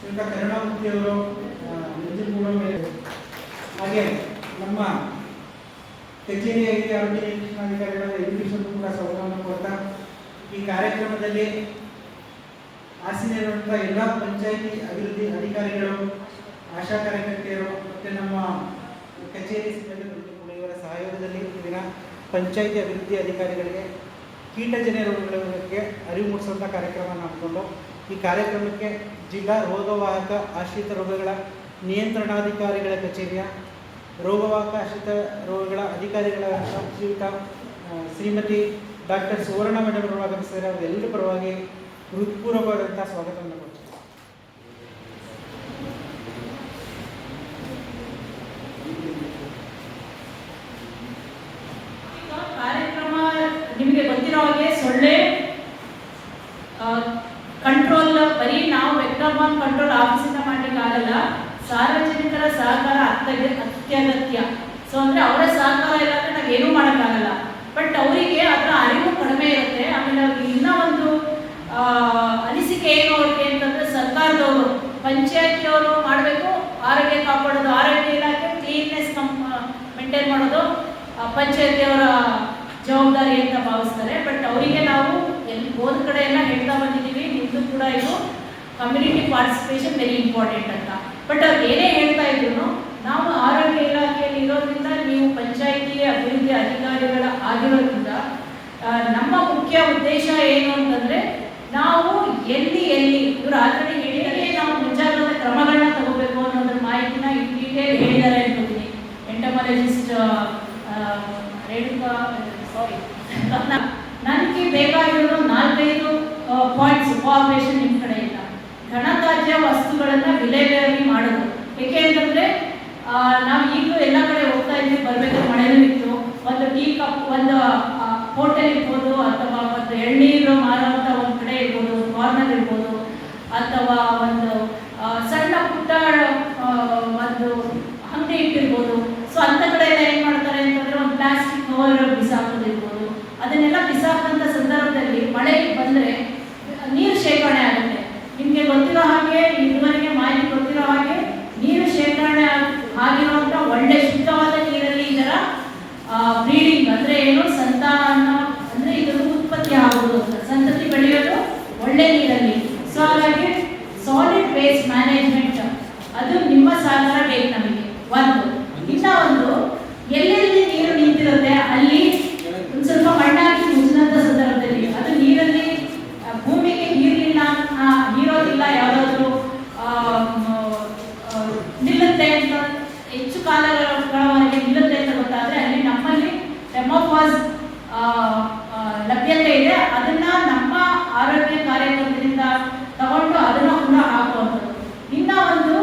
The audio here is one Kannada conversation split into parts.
ಶ್ರೀಯುತ ಕರುಣಾಮೂರ್ತಿಯವರು ಮೇಲೆ. ಹಾಗೆ ನಮ್ಮ ಕಚೇರಿಯಾಗಿ ಹಿರಿಯ ಆರೋಗ್ಯ ನಿರೀಕ್ಷಣಾಧಿಕಾರಿಗಳ ಇಂಗ್ಲಿಷನ್ನು ಕೂಡ ಸ್ವಾಗತವನ್ನು ಕೊಡ್ತಾ ಈ ಕಾರ್ಯಕ್ರಮದಲ್ಲಿ ಆಸೀನರುವಂಥ ಎಲ್ಲ ಪಂಚಾಯಿತಿ ಅಭಿವೃದ್ಧಿ ಅಧಿಕಾರಿಗಳು, ಆಶಾ ಕಾರ್ಯಕರ್ತೆಯರು ಮತ್ತು ನಮ್ಮ ಕಚೇರಿ ಸಿಬ್ಬಂದಿ ಇವರ ಸಹಯೋಗದಲ್ಲಿ ದಿನ ಪಂಚಾಯಿತಿ ಅಭಿವೃದ್ಧಿ ಅಧಿಕಾರಿಗಳಿಗೆ ಕೀಟಜನ್ಯ ರೋಗಗಳ ಬಗ್ಗೆ ಅರಿವು ಮೂಡಿಸುವಂಥ ಕಾರ್ಯಕ್ರಮ ಹಮ್ಮಿಕೊಂಡು ಈ ಕಾರ್ಯಕ್ರಮಕ್ಕೆ ಜಿಲ್ಲಾ ರೋಗವಾಹಕ ಆಶ್ರಿತ ರೋಗಗಳ ನಿಯಂತ್ರಣಾಧಿಕಾರಿಗಳ ಕಚೇರಿಯ ರೋಗವಾಹಕ ಆಶ್ರಿತ ರೋಗಗಳ ಅಧಿಕಾರಿಗಳ ಶ್ರೀಯುತ ಶ್ರೀಮತಿ ಡಾಕ್ಟರ್ ಸುವರ್ಣ ಮೇಡಮ್ ಅವರು ಆಗಮಿಸಿದರೆ ಅವರೆಲ್ಲರ ಪರವಾಗಿ ಹೃತ್ಪೂರ್ವಕವಾದಂಥ ಸ್ವಾಗತವನ್ನು ಕೊಡ್ತೀವಿ ಕಾರ್ಯಕ್ರಮ ನಿಮಗೆ ಗೊತ್ತಿರೋ ಹಾಗೆ ಸೊಳ್ಳೆ ಕಂಟ್ರೋಲ್ ಬರೀ ನಾವು ಕಂಟ್ರೋಲ್ ಆಫೀಸಿಂದ ಮಾಡ್ಲಿಕ್ಕೆ ಆಗಲ್ಲ. ಸಾರ್ವಜನಿಕರ ಸಹಕಾರ ಅತ್ಯಗ, ಅತ್ಯಗತ್ಯ. ಸೊ ಅಂದ್ರೆ ಅವರ ಸಹಕಾರ ಇಲ್ಲ ಅಂದ್ರೆ ನಾವು ಏನೂ ಮಾಡೋಕ್ಕಾಗಲ್ಲ ಬಟ್ ಅವರಿಗೆ ಅದರ ಅರಿವು ಕಡಿಮೆ ಇರುತ್ತೆ. ಆಮೇಲೆ ಅವ್ರಿಗೆ ಇನ್ನೂ ಒಂದು ಅನಿಸಿಕೆ ಏನು ಅವ್ರಿಗೆ ಅಂತಂದ್ರೆ ಸರ್ಕಾರದವರು, ಪಂಚಾಯತಿಯವರು ಮಾಡಬೇಕು, ಆರೋಗ್ಯ ಕಾಪಾಡೋದು, ಆರೋಗ್ಯ ಇಲಾಖೆ ಕ್ಲೀನ್ನೆಸ್ ಮೇಂಟೈನ್ ಮಾಡೋದು ಪಂಚಾಯತಿಯವರ ಜವಾಬ್ದಾರಿ ಅಂತ ಭಾವಿಸ್ತಾರೆ. ಬಟ್ ಅವರಿಗೆ ನಾವು ಎಲ್ಲಿ ಹೋದ ಕಡೆ ಎಲ್ಲ ಹೇಳ್ತಾ ಬಂದಿದ್ದೀವಿ. ನಿಮ್ದು ಕೂಡ ಇದು. ಕಮ್ಯುನಿಟಿ ಪಾರ್ಟಿಸಿಪೇಷನ್ ವೆರಿ ಇಂಪಾರ್ಟೆಂಟ್ ಅಂತ. ಬಟ್ ಅವ್ರು ಏನೇ ಹೇಳ್ತಾ ಇದ್ರು ನಾವು ಆರೋಗ್ಯ ಇಲಾಖೆಯಲ್ಲಿ ಇರೋದ್ರಿಂದ ನೀವು ಪಂಚಾಯಿತಿ ಅಭಿವೃದ್ಧಿ ಅಧಿಕಾರಿಗಳ ಆಗಿರೋದ್ರಿಂದ ನಮ್ಮ ಮುಖ್ಯ ಉದ್ದೇಶ ಏನು ಅಂತಂದ್ರೆ ನಾವು ಎಲ್ಲಿ ಎಲ್ಲಿ, ಇವರು ಆಲ್ರೆಡಿ ಹೇಳಿದರೆ ನಾವು ಮುಂಜಾಗ್ರತಾ ಕ್ರಮಗಳನ್ನ ತಗೋಬೇಕು ಅನ್ನೋದ್ರ ಮಾಹಿತಿನ ಇನ್ ಡೀಟೇಲ್ ಹೇಳಿದ್ದಾರೆ ಅನ್ಕೋತೀನಿ ಎಂಟಮಾಲಜಿಸ್ಟ್ ರೇಣುಕಾ ಸಾರಿ ನನಗೆ ಬೇಕಾಗಿರೋ ನಾಲ್ಕೈದು ಪಾಯಿಂಟ್ಸ್ ಕೋಆಪರೇಷನ್ ನಿಮ್ಮ ಕಡೆಯಿಂದ ಘನತ್ಯಾಜ್ಯ ವಸ್ತುಗಳನ್ನ ವಿಲೇವಾರಿ ಮಾಡೋದು. ಏಕೆ ಅಂತಂದ್ರೆ ನಾವು ಈಗಲೂ ಎಲ್ಲ ಕಡೆ ಹೋಗ್ತಾ ಇದ್ವಿ, ಬರ್ಬೇಕಾದ್ರೆ ಮಳೆನೂ ಇತ್ತು. ಒಂದು ಟೀ ಕಪ್, ಒಂದು ಹೋಟೆಲ್ ಇರ್ಬೋದು, ಅಥವಾ ಒಂದು ಎಳ್ನೀರು ಮಾರುವಂಥ ಒಂದು ಕಡೆ ಇರ್ಬೋದು ಕಾರ್ನರ್ ಇರ್ಬೋದು, ಅಥವಾ ಒಂದು ಆ, ಸಣ್ಣ ಪುಟ್ಟ ಆ, ಒಂದು ಅಂಗಡಿ ಇಟ್ಟಿರ್ಬೋದು ಸೊ ಅಂತ ಕಡೆ ಎಲ್ಲ ಏನು ಮಾಡ್ತಾರೆ ಅಂತಂದ್ರೆ ಒಂದು ಪ್ಲಾಸ್ಟಿಕ್ ಕವರ್ ಬಿಸಾಕೋದು ಇರ್ಬೋದು ಅದನ್ನೆಲ್ಲ ಬಿಸಾಕಂತ ಸಂದರ್ಭದಲ್ಲಿ ಮಳೆ ಬಂದರೆ ನೀರು ಶೇಖರಣೆ ಆಗುತ್ತೆ ನಿಮಗೆ ಗೊತ್ತಿರೋ ಹಾಗೆ ಇದುವರೆಗೆ ಮಾಹಿತಿ ಗೊತ್ತಿರೋ ಹಾಗೆ ನೀರು ಶೇಖರಣೆ ಆಗ್- ಆಗಿರುವಂಥ ಒಳ್ಳೆ ಶುದ್ಧವಾದ ನೀರಲ್ಲಿ ಇದರ ಬ್ರೀಡಿಂಗ್ ಅಂದ್ರೆ ಏನು ಸಂತಾನ ಅಂದ್ರೆ ಇದರ ಉತ್ಪತ್ತಿ ಆಗುವುದು ಅಂತ ಸಂತತಿ ಬೆಳೆಯೋದು ಒಳ್ಳೆ ನೀರಲ್ಲಿ ಸೊ ಹಾಗಾಗಿ ಸಾಲಿಡ್ ವೇಸ್ಟ್ ಮ್ಯಾನೇಜ್ಮೆಂಟ್ ಅದು ನಿಮ್ಮ ಸಹಕಾರ ಬೇಕು ನಮಗೆ ಒಂದು ಇನ್ನ ಒಂದು ಎಲ್ಲೆಲ್ಲಿ ನೀರು ನಿಂತಿರುತ್ತೆ ಅಲ್ಲಿ ಒಂದು ಸ್ವಲ್ಪ ಮಣ್ಣಾಗಿ ಮುಚ್ಚಿದಂತ ಸಂದರ್ಭದಲ್ಲಿ ಅದು ನೀರಲ್ಲಿ ಆ, ಭೂಮಿಗೆ ನೀರಿಲ್ಲ ಆ, ನೀರೋದಿಲ್ಲ ಯಾವುದಾದ್ರೂ ನಿಲ್ಲುತ್ತೆ ಅಂತ ಹೆಚ್ಚು ಕಾಲಗಳವರೆಗೆ ನಿಲ್ಲುತ್ತೆ ಅಂತ ಗೊತ್ತಾದ್ರೆ ಅಲ್ಲಿ ನಮ್ಮಲ್ಲಿ ಟೆಮೋಫಾಸ್ ಲಭ್ಯತೆ ಇದೆ ಅದನ್ನ ನಮ್ಮ ಆರೋಗ್ಯ ಕಾರ್ಯಕರ್ತರಿಂದ ತಗೊಂಡು ಅದನ್ನ ಕೂಡ ಹಾಕುವಂಥದ್ದು ಇನ್ನ ಒಂದು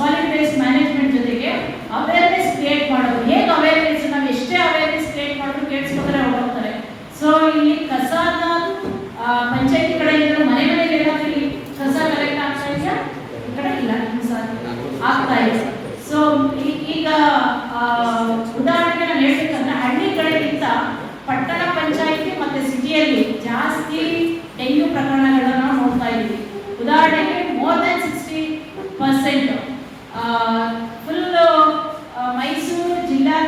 ಸಾಲಿಡ್ ವೇಸ್ಟ್ ಮ್ಯಾನೇಜ್ಮೆಂಟ್ ಜೊತೆಗೆ ಅವೇರ್ನೆಸ್ ಕ್ರಿಯೇಟ್ ಮಾಡೋದು. ಹೇಗೆ ಅವೇರ್ನೆಸ್ ನಾವು ಎಷ್ಟೇ ಅವೇರ್ನೆಸ್ ಕ್ರಿಯೇಟ್ ಮಾಡಿದ್ರು ಕೇಳಿಸ್ಕೊಂಡ್ರೆ ಹೋಗ್ತಾರೆ ಸೊ ಇಲ್ಲಿ ಕಸನ ಪಂಚಾಯತಿ ಕಡೆಯಿಂದ ಮನೆ ಮನೆಗೆ ಏನಾದ್ರು ಇಲ್ಲಿ ಕಸ ಕಲೆಕ್ಟ್ ಆಗ್ತಾ ಇದೆಯಾ ಈ ಕಡೆ ಇಲ್ಲ ನಿಮ್ಮ ಸಾಧ್ಯ ಆಗ್ತಾ ಇದೆ ಸೊ ಈಗ ಆ, ಉದಾಹರಣೆಗೆ ನಾನು ಹೇಳ್ಬೇಕಂದ್ರೆ ಹಳ್ಳಿ ಕಡೆಗಿಂತ ಪಟ್ಟಣ ಪಂಚಾಯತಿ ಮತ್ತೆ ಸಿಟಿಯಲ್ಲಿ ಜಾಸ್ತಿ ಡೆಂಗ್ಯೂ ಪ್ರಕರಣಗಳನ್ನ ನಾವು ನೋಡ್ತಾ ಇದ್ದೀವಿ ಉದಾಹರಣೆಗೆ more than sixty percent full Mysuru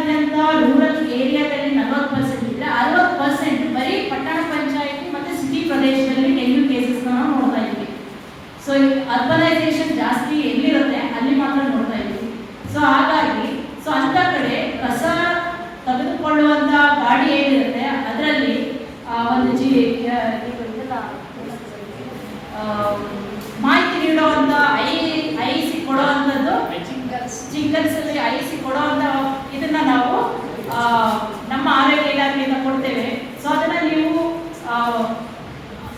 ಜಿಲ್ಲಾದ್ಯಂತ ರೂರಲ್ ಏರಿಯಾದಲ್ಲಿ ನಲವತ್ತು ಪರ್ಸೆಂಟ್ ಇದ್ರೆ ಅರವತ್ತು ಪರ್ಸೆಂಟ್ ಬರೀ ಪಟ್ಟಣ ಪಂಚಾಯತಿ ಮತ್ತು ಸಿಟಿ ಪ್ರದೇಶದಲ್ಲಿ ಡೆಂಗ್ಯೂ ಕೇಸಸ್ನ ನಾವು ನೋಡ್ತಾ ಇದ್ವಿ. ಸೊ ಅರ್ಬನೈಸೇಷನ್ ಜಾಸ್ತಿ ಎಲ್ಲಿರುತ್ತೆ? ಅಲ್ಲಿ ಮಾತ್ರ ನೋಡ್ತಾ ಇದ್ದೀವಿ ಸೊ ಹಾಗಾಗಿ ಸೊ ಅಂತ ಕಡೆ ಕಸ ತೆಗೆದುಕೊಳ್ಳುವಂತ ಗಾಡಿ ಏನಿರುತ್ತೆ ಅದರಲ್ಲಿ ಒಂದು ಜಿ ಮಾಹಿತಿ ನೀಡುವಂತ ಐ ಐಸಿ ಕೊಡುವಂಥದ್ದು ಚಿಂಗಲ್ಸ್. ಅಲ್ಲಿ ಐಸಿ ಕೊಡೋ ಇದನ್ನ ನಾವು ನಮ್ಮ ಆರೋಗ್ಯ ಇಲಾಖೆಯಿಂದ ಕೊಡ್ತೇವೆ. ಸೊ ಅದನ್ನ ನೀವು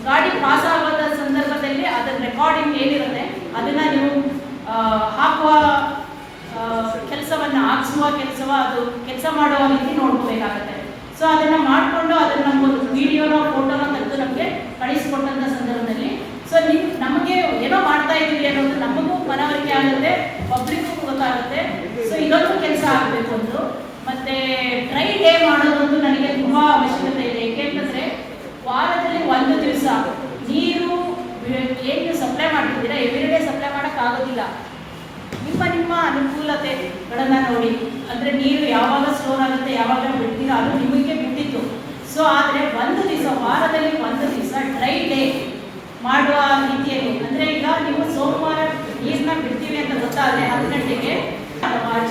ಗಾಡಿ ಪಾಸ್ ಆಗೋದ ಸಂದರ್ಭದಲ್ಲಿ ಅದರ ರೆಕಾರ್ಡಿಂಗ್ ಏನಿರುತ್ತೆ, ಅದನ್ನ ನೀವು ಹಾಕುವ ಕೆಲಸವನ್ನು, ಹಾಕ್ಸುವ ಕೆಲಸವ, ಅದು ಕೆಲಸ ಮಾಡುವ ರೀತಿ ನೋಡ್ಕೋಬೇಕಾಗತ್ತೆ. ಸೊ ಅದನ್ನು ಮಾಡಿಕೊಂಡು ಅದನ್ನು ನಮಗೊಂದು ವಿಡಿಯೋನೋ ಫೋಟೋನೋ ತೆಗೆದು ನಮಗೆ ಕಳಿಸಿಕೊಟ್ಟಂಥ ಸಂದರ್ಭದಲ್ಲಿ. ಸೊ ನಿಮ್ ನಮಗೆ ಏನೋ ಮಾಡ್ತಾ ಇದ್ದೀವಿ ಅನ್ನೋದು ನಮಗೂ ಮನವರಿಕೆ ಆಗುತ್ತೆ ಪಬ್ಲಿಕ್ಗೂ ಗೊತ್ತಾಗುತ್ತೆ. ಸೊ ಇದೊಂದು ಕೆಲಸ ಆಗಬೇಕು ಒಂದು ಮತ್ತೆ ಡ್ರೈ ಡೇ ಮಾಡೋದೊಂದು ನನಗೆ ತುಂಬಾ ಅವಶ್ಯಕತೆ ಇದೆ. ಏಕೆಂತಂದ್ರೆ ವಾರದಲ್ಲಿ ಒಂದು ದಿವಸ ನೀರು ಏನು ಸಪ್ಲೈ ಮಾಡ್ತಿದ್ದೀರಾ? ಎವ್ರಿಡೇ ಸಪ್ಲೈ ಮಾಡಕ್ ಆಗೋದಿಲ್ಲ. ನಿಮ್ಮ ನಿಮ್ಮ ಅನುಕೂಲತೆಗಳನ್ನ ನೋಡಿ. ಅಂದ್ರೆ ನೀರು ಯಾವಾಗ ಸ್ಟೋರ್ ಆಗುತ್ತೆ, ಯಾವಾಗ ಬಿಡ್ತೀರಾ ಅದು ನಿಮಗೆ ಬಿಟ್ಟಿತ್ತು. ಸೊ ಆದ್ರೆ ಒಂದು ದಿವಸ, ವಾರದಲ್ಲಿ ಒಂದು ದಿವಸ ಡ್ರೈ ಡೇ ಮಾಡುವ ರೀತಿಯಲ್ಲಿ. ಅಂದ್ರೆ ಈಗ ನೀವು ಸೋಮವಾರ ನೀರನ್ನ ಬಿಡ್ತೀವಿ ಅಂತ ಗೊತ್ತಾದ್ರೆ ಹತ್ತು ಗಂಟೆಗೆ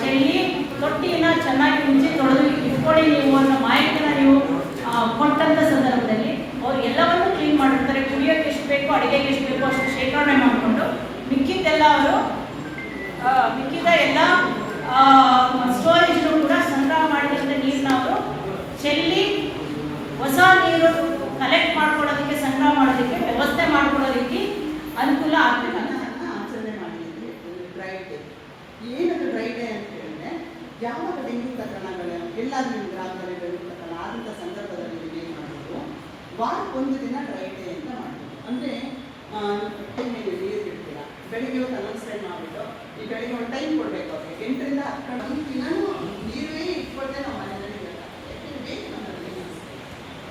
ಚೆಲ್ಲಿ ತೊಟ್ಟಿನ ಚೆನ್ನಾಗಿ ಮುಂಚೆ ತೊಳೆದು ಇಟ್ಕೊಳ್ಳಿ ನೀವು ಅನ್ನೋ ಮಾಹಿತಿನ ನೀವು ಆ, ಕೊಟ್ಟಂತ ಸಂದರ್ಭದಲ್ಲಿ ಅವ್ರು ಎಲ್ಲವನ್ನೂ ಕ್ಲೀನ್ ಮಾಡಿರ್ತಾರೆ. ಕುಡಿಯೋಕೆ ಎಷ್ಟು ಬೇಕು ಅಡುಗೆಗೆ ಎಷ್ಟು ಬೇಕು ಅಷ್ಟು ಶೇಖರಣೆ ಮಾಡಿಕೊಂಡು ಮಿಕ್ಕಿದ್ದೆಲ್ಲ ಅವರು ಮಿಕ್ಕಿದ ಎಲ್ಲ ಸ್ಟೋರೇಜ್ ಕೂಡ ಸಂಗ್ರಹ ಮಾಡಿದಂಥ ನೀರನ್ನ ಅವರು ಚೆಲ್ಲಿ ಹೊಸ ನೀರು ಕಲೆಕ್ಟ್ ಮಾಡ್ಕೊಳ್ಳೋದಕ್ಕೆ ಸಂಗ್ರಹ ಮಾಡೋದಕ್ಕೆ ವ್ಯವಸ್ಥೆ ಮಾಡ್ಕೊಳ್ಳೋ ರೀತಿ ಅನುಕೂಲ ಆಗ್ಬೇಕಾಗುತ್ತೆ ಆಚರಣೆ ಮಾಡಿದ್ವಿ ಡ್ರೈ ಡೇ ಏನದು ಡ್ರೈ ಡೇ ಅಂತ ಹೇಳಿದ್ರೆ ಯಾವಾಗ ಡೆಂಗ್ಯೂ ಪ್ರಕರಣಗಳು, ಎಲ್ಲಾದ್ರೂ ಗ್ರಾಮದಲ್ಲಿ ಡೆಂಗ್ಯೂ ಪ್ರಕರಣ ಆದಂಥ ಸಂದರ್ಭದಲ್ಲಿ ನೀವು ಏನು ಮಾಡೋದು ವಾರಕ್ಕೊಂದು ದಿನ ಡ್ರೈ ಡೇ ಅಂತ ಮಾಡೋದು ಅಂದರೆ ನೀರು ಬಿಡ್ತೀರಾ? ಬೆಳಿಗ್ಗೆ ಒಂದು ಅನೌನ್ಸ್ಮೆಂಟ್ ಮಾಡಿಬಿಟ್ಟು, ಈ ಬೆಳಿಗ್ಗೆ ಒಂದು ಟೈಮ್ ಕೊಡಬೇಕು ಅವ್ರಿಗೆ. ಎಂಟರಿಂದ ಹತ್ತು ಗಂಟೆ ಒಂದು ದಿನನೂ ನೀರೇ ಇಟ್ಕೊಳ್ದೆ ನಾವು ಮನೆಯಲ್ಲಿ ಇರಬೇಕಾಗುತ್ತೆ ಯಾಕೆಂದ್ರೆ ಬೇಕು ನಮ್ಮಲ್ಲಿ ನೀರು.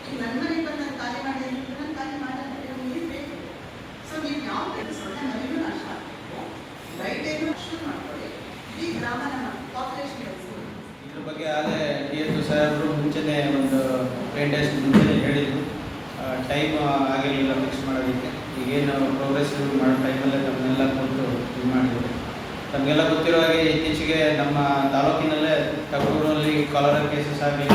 ಈಗ ನನ್ನ ಮನೆಗೆ ಬಂದು ನಾನು ಖಾಲಿ ಮಾಡಿ ಅಂತಿದ್ರೆ ನಾನು ಖಾಲಿ ಮಾಡಲ್ಲ ನೀರು ಬೇಕು ಸೊ ನೀವು ಯಾವ ರೀತಿ ಸೊಳ್ಳೆ ಮನೆಗೂ ನಾಶ ಆಗಬೇಕು ರೈತೇನು ಶುರು ಮಾಡ್ಕೊಳ್ಳಿ ಇಡೀ ಗ್ರಾಮ ನಮ್ಮ ಪಾಪ್ಯುಲೇಷನ್ ಇದ್ರ ಬಗ್ಗೆ ಆಗಲೇ ಡಿ ಎಸ್ ಸಾಹೇಬರು ಮುಂಚೆನೇ ಒಂದು ಡೇಸ್ ಮುಂಚೆನೇ ಹೇಳಿದರು. ಟೈಮ್ ಆಗಿರಲಿಲ್ಲ ಫಿಕ್ಸ್ ಮಾಡೋದಕ್ಕೆ. ಈಗೇನು ಪ್ರೋಗ್ರೆಸ್ ಮಾಡೋ ಟೈಮಲ್ಲೇ ನಮ್ಮನ್ನೆಲ್ಲ ಕೊಟ್ಟು ಇದು ಮಾಡಿದ್ರು. ನಮಗೆಲ್ಲ ಗೊತ್ತಿರೋ ಹಾಗೆ ಇತ್ತೀಚೆಗೆ ನಮ್ಮ ತಾಲೂಕಿನಲ್ಲೇ ತಗಡೂರಲ್ಲಿ ಕಾಲರ ಕೇಸಸ್ ಆಗಲಿ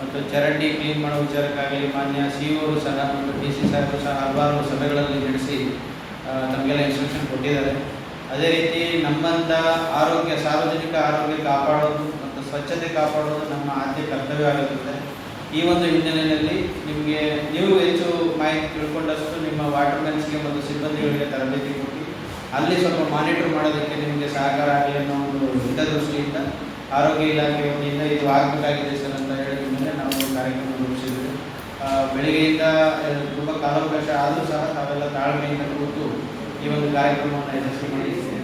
ಮತ್ತು ಚರಂಡಿ ಕ್ಲೀನ್ ಮಾಡೋ ವಿಚಾರಕ್ಕಾಗಲಿ ಮಾನ್ಯ ಸಿ ಅವರು ಸಹ ಮತ್ತು ಡಿ ಸಿ ಸಾಹೇಬರು ಸಹ ಹಲವಾರು ಸಭೆಗಳಲ್ಲಿ ನಡೆಸಿ ತಮಗೆಲ್ಲ ಇನ್ಸ್ಟ್ರಕ್ಷನ್ ಕೊಟ್ಟಿದ್ದಾರೆ. ಅದೇ ರೀತಿ ನಮ್ಮಂಥ ಆರೋಗ್ಯ, ಸಾರ್ವಜನಿಕ ಆರೋಗ್ಯ ಕಾಪಾಡೋದು ಸ್ವಚ್ಛತೆ ಕಾಪಾಡೋದು ನಮ್ಮ ಆದ್ಯ ಕರ್ತವ್ಯ ಆಗಿರುತ್ತದೆ ಈ ಒಂದು ಹಿನ್ನೆಲೆಯಲ್ಲಿ ನಿಮಗೆ ನೀವು ಹೆಚ್ಚು ಮಾಹಿತಿ ತಿಳ್ಕೊಂಡಷ್ಟು ನಿಮ್ಮ ವಾಟರ್ಮೆನ್ಸ್ಗೆ ಮತ್ತು ಸಿಬ್ಬಂದಿಗಳಿಗೆ ತರಬೇತಿ ಕೊಟ್ಟು ಅಲ್ಲಿ ಸ್ವಲ್ಪ ಮಾನಿಟರ್ ಮಾಡೋದಕ್ಕೆ ನಿಮಗೆ ಸಹಕಾರ ಆಗಲಿ ಅನ್ನೋ ಒಂದು ಹಿತದೃಷ್ಟಿಯಿಂದ ಆರೋಗ್ಯ ಇಲಾಖೆ ವತಿಯಿಂದ ಇದು ಆಗಬೇಕಾಗಿದೆ ಸರ್ ಅಂತ ಹೇಳಿದ ಮೇಲೆ ನಾವು ಕಾರ್ಯಕ್ರಮ ರೂಪಿಸಿದ್ವಿ ಬೆಳಿಗ್ಗೆಯಿಂದ ತುಂಬ ಕಾಲಾವಕಾಶ ಆದರೂ ಸಹ ತಾವೆಲ್ಲ ತಾಳ್ಮೆಯಿಂದ ಕೂತು ಈ ಒಂದು ಕಾರ್ಯಕ್ರಮವನ್ನು ಯಶಸ್ವಿ ಮಾಡಿದ್ದೀವಿ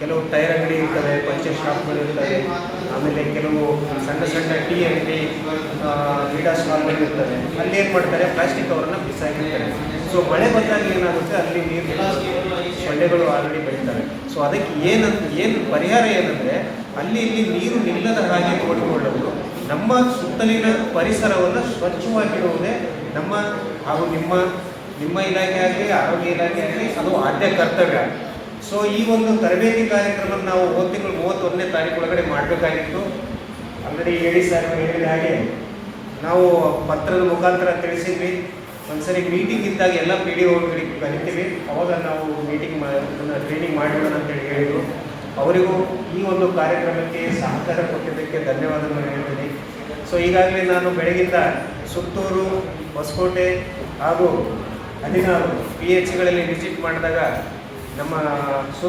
ಕೆಲವು ಟೈರ್ ಅಂಗಡಿ ಇರ್ತವೆ ಪಂಚರ್ ಶಾಪ್ಗಳು ಇರ್ತವೆ ಆಮೇಲೆ ಕೆಲವು ಸಣ್ಣ ಸಣ್ಣ ಟೀ ಅಂಗಡಿ ಕ್ರೀಡಾ ಸ್ಟಾಲ್ಗಳು ಇರ್ತವೆ. ಅಲ್ಲಿ ಏನು ಮಾಡ್ತಾರೆ? ಪ್ಲಾಸ್ಟಿಕ್ ಕವರನ್ನು ಬಿಸಾಕಿರ್ತಾರೆ. ಸೊ ಮಳೆ ಬಂದಾಗ ಏನಾಗುತ್ತೆ? ಅಲ್ಲಿ ನೀರು. ಸೊಳ್ಳೆಗಳು ಆಲ್ರೆಡಿ ಬೆಳೀತವೆ. ಸೊ ಅದಕ್ಕೆ ಏನಂತ ಏನು ಪರಿಹಾರ ಏನಂದರೆ, ಅಲ್ಲಿ ಇಲ್ಲಿ ನೀರು ನಿಲ್ಲದ ಹಾಗೆ ನೋಡಿಕೊಳ್ಳೋದು. ನಮ್ಮ ಸುತ್ತಲಿನ ಪರಿಸರವನ್ನು ಸ್ವಚ್ಛವಾಗಿಡುವುದೇ ನಮ್ಮ ಹಾಗೂ ನಿಮ್ಮ ನಿಮ್ಮ ಇಲಾಖೆ ಆಗಲಿ, ಆರೋಗ್ಯ ಇಲಾಖೆ ಆಗಲಿ, ಅದು ಆದ್ಯ ಕರ್ತವ್ಯ. ಸೊ ಈ ಒಂದು ತರಬೇತಿ ಕಾರ್ಯಕ್ರಮ ನಾವು ಹೋದ ತಿಂಗಳು ಮೂವತ್ತೊಂದನೇ ತಾರೀಕು ಒಳಗಡೆ ಮಾಡಬೇಕಾಗಿತ್ತು. ಆಲ್ರೆಡಿ ಹೇಳಿ ಸರ್ ಹೇಳಿದ ಹಾಗೆ. ನಾವು ಪತ್ರದ ಮುಖಾಂತರ ತಿಳಿಸಿದ್ವಿ. ಒಂದ್ಸರಿ ಮೀಟಿಂಗ್ ಇದ್ದಾಗ ಎಲ್ಲ ಪಿ ಡಿ ಒಗಳಿಗೆ ಕರಿತೀವಿ. ಅವಾಗ ನಾವು ಮೀಟಿಂಗ್ ಟ್ರೈನಿಂಗ್ ಮಾಡೋಣ ಅಂತೇಳಿ ಹೇಳಿದರು. ಅವರಿಗೂ ಈ ಒಂದು ಕಾರ್ಯಕ್ರಮಕ್ಕೆ ಸಹಕಾರ ಕೊಟ್ಟಿದ್ದಕ್ಕೆ ಧನ್ಯವಾದಗಳನ್ನು ಹೇಳ್ತೀನಿ. ಸೊ ಈಗಾಗಲೇ ನಾನು ಬೆಳಗಿಂದ ಸುತ್ತೂರು, ಹೊಸಕೋಟೆ ಹಾಗೂ ಹದಿನಾರು ಪಿ ಎಚ್ಗಳಲ್ಲಿ ವಿಸಿಟ್ ಮಾಡಿದಾಗ ನಮ್ಮ ಸು